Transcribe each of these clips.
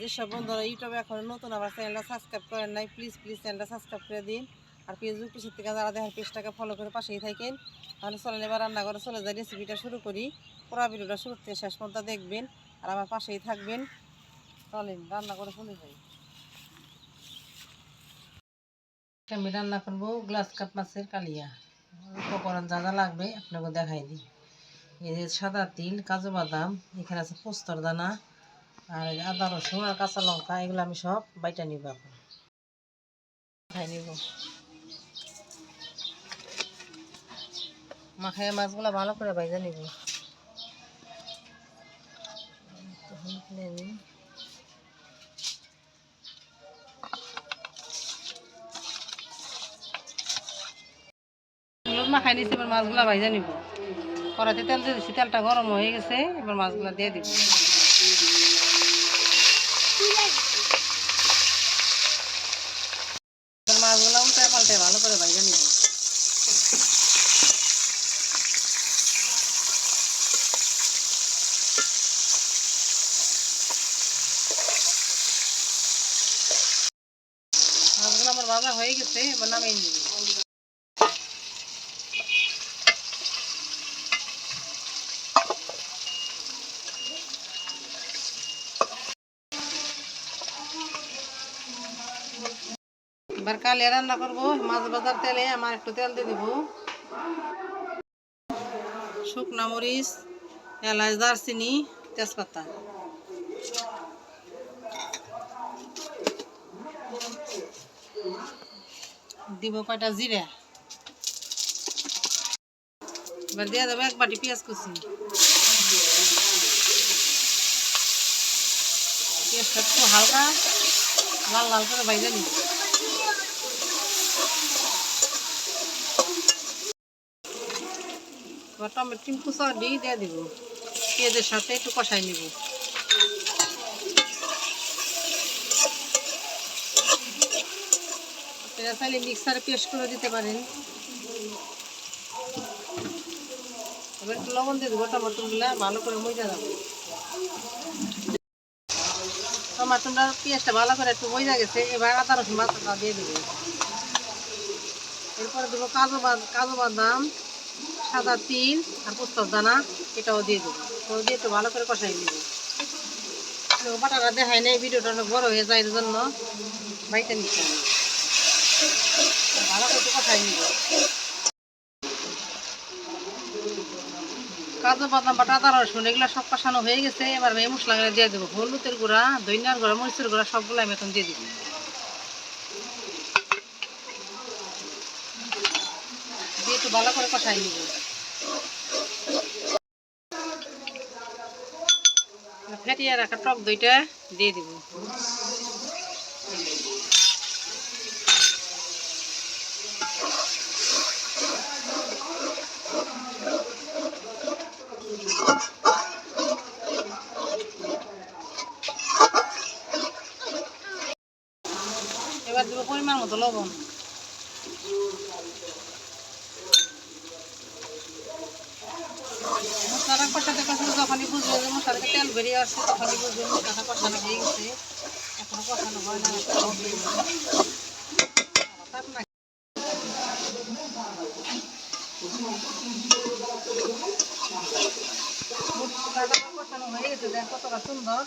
যেসব বন্ধুরা ইউটিউবে এখন নতুন আবার চ্যানেলটা সাবস্ক্রাইব করেন নাই প্লিজ প্লিজ চ্যানেলটা সাবস্ক্রাইব করে দিন। আর ফেসবুক পেজের থেকে যারা দেখেন পেজটাকে ফলো করে পাশেই থাকেন, তাহলে চলেন এবার রান্না করে চলে যায় রেসিপিটা শুরু করি। পুরো ভিডিওটা শুরু থেকে শেষ পর্যন্ত দেখবেন আর আমার পাশেই থাকবেন। চলেন রান্না করে চলে যাই। আমি রান্না করব গ্লাস কাপ মাছের কালিয়া। উপকরণ যা যা লাগবে আপনাকে দেখাই দিই। এই যে সাদা তিল, কাজু বাদাম, এখানে আছে পোস্তর দানা আর আদা, রসুন আর কাঁচা লঙ্কা, এগুলো আমি সব বাইটা নিব এখন। খাই নিব। মাখায় মাছগুলো ভালো করে বাইজা নিব। মাখাই নিচ্ছি এবার মাছগুলো ভাইজা নিব। কড়াইতে তেল দিয়ে দিচ্ছি তেলটা গরম হয়ে গেছে, এবার মাছগুলো দিয়ে দিব। মাছগুলো উল্টে পাল্টে ভালো করে ভাইজা নিব মাছগুলো আমার ভাজা হয়ে গেছে এবার নামিয়ে নিব এবার কালিয়া রান্না করব, মাছ বাজার তেলে আমার একটু তেল দিয়ে দিব। শুকনা মরিচ, এলাচ, দারচিনি, তেজপাতা। দিব কয়টা জিরা। এবার দিয়ে দেবো এক বাটি পেঁয়াজ কুচি। পেঁয়াজটা একটু হালকা, লাল লাল করে বাইজে নিব। এবার টমেটো টিম দিয়ে দিব। পেঁয়াজের সাথে একটু কষাই নিব। মিক্সারে পেস্ট করে দিতে পারেন। একটু লবণ দিয়ে দেবো, টমাটোগুলা ভালো করে মজা যাবে। টমাটোটা পেঁয়াজটা ভালো করে একটু মজা গেছে, এবার আদা রসুন বাটাটা দিয়ে দেবো। এরপরে দেবো কাজু বাদ কাজু বাদাম। সাদা তিল আর পোস্তর দানা, এটাও দিয়ে দেবো। তো দিয়ে একটু ভালো করে কষাই নেব। বাটাটা দেখায় নেই, ভিডিওটা অনেক বড় হয়ে যায় এর জন্য বাইতে নিতে ভালো করে কষাই নিব। কাজু বাদাম বাটা, আদা রসুন, এগুলো সব কষানো হয়ে গেছে। এবার আমি মশলাগুলো দিয়ে দেবো। হলুদের গুঁড়া দইনার গুঁড়া, মরিচের গুঁড়া সবগুলো আমি এখন দিয়ে দিব দিয়ে একটু ভালো করে কষাই নিব ফেটিয়ে রাখা টক দইটা দিয়ে দিব। এবার দেবো পরিমাণ মতো লবণ। মশলাটা কষাতে কষাতে যখনই বুঝবে যে মশলা থেকে তেল বেরিয়ে আসছে, তখনই বুঝবে মশলাটা কষানো হয়ে গেছে। এখনও কষানো হয় না কষানো হয়ে গেছে। দেখ কতটা সুন্দর।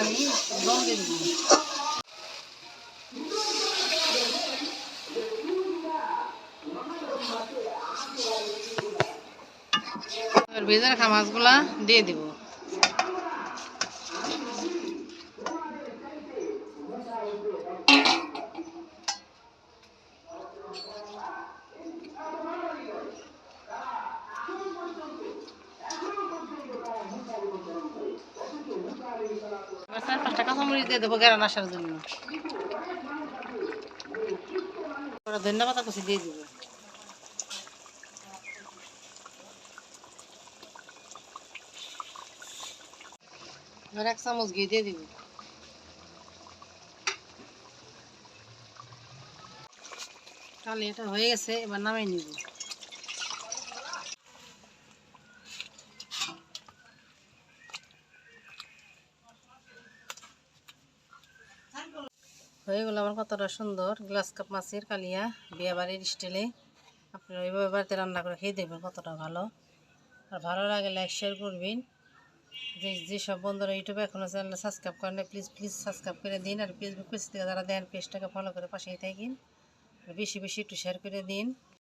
আমি দম দিয়ে ভেজে রাখা মাছগুলা দিয়ে দিব। দিয়ে দেবো আসার জন্য। ধন্যবাদ কুচি দিয়ে দিব। এবার এক চামচ ঘি দিয়ে দিব তাহলে এটা হয়ে গেছে এবার নামাই নিব হয়ে গেল আমার কতটা সুন্দর গ্লাস কাপ মাছের কালিয়া বিয়ে বাড়ির স্টাইলে আপনারা ওইভাবে বাড়িতে রান্না করে খেয়ে দেখবেন কতটা ভালো আর ভালো লাগে লাইক শেয়ার করবেন যে যেসব বন্ধুরা ইউটিউবে এখনও চ্যানেল সাবস্ক্রাইব করেন প্লিজ প্লিজ সাবস্ক্রাইব করে দিন। আর ফেসবুক পেজ থেকে যারা দেন পেজটাকে ফলো করে পাশেই থাকেন। বেশি বেশি একটু শেয়ার করে দিন।